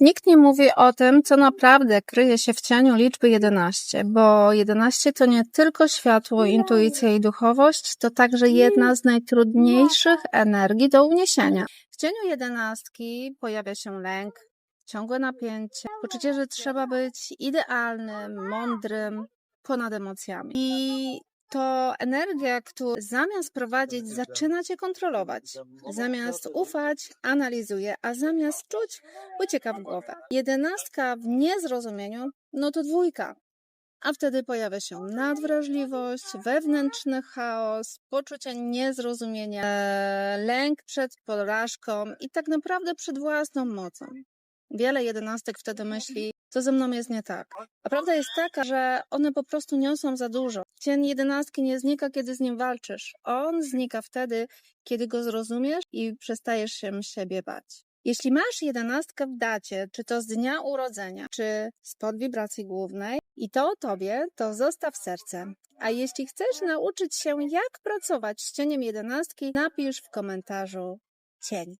Nikt nie mówi o tym, co naprawdę kryje się w cieniu liczby 11, bo 11 to nie tylko światło, intuicja i duchowość, to także jedna z najtrudniejszych energii do uniesienia. W cieniu jedenastki pojawia się lęk, ciągłe napięcie, poczucie, że trzeba być idealnym, mądrym, ponad emocjami. I to energia, która zamiast prowadzić, zaczyna cię kontrolować. Zamiast ufać, analizuje, a zamiast czuć, ucieka w głowę. Jedenastka w niezrozumieniu, no to dwójka. A wtedy pojawia się nadwrażliwość, wewnętrzny chaos, poczucie niezrozumienia, e, lęk przed porażką i tak naprawdę przed własną mocą. Wiele jedenastek wtedy myśli, co ze mną jest nie tak. A prawda jest taka, że one po prostu niosą za dużo. Cień jedenastki nie znika, kiedy z nim walczysz. On znika wtedy, kiedy go zrozumiesz i przestajesz się siebie bać. Jeśli masz jedenastkę w dacie, czy to z dnia urodzenia, czy z podwibracji głównej i to o tobie, to zostaw serce. A jeśli chcesz nauczyć się, jak pracować z cieniem jedenastki, napisz w komentarzu cień.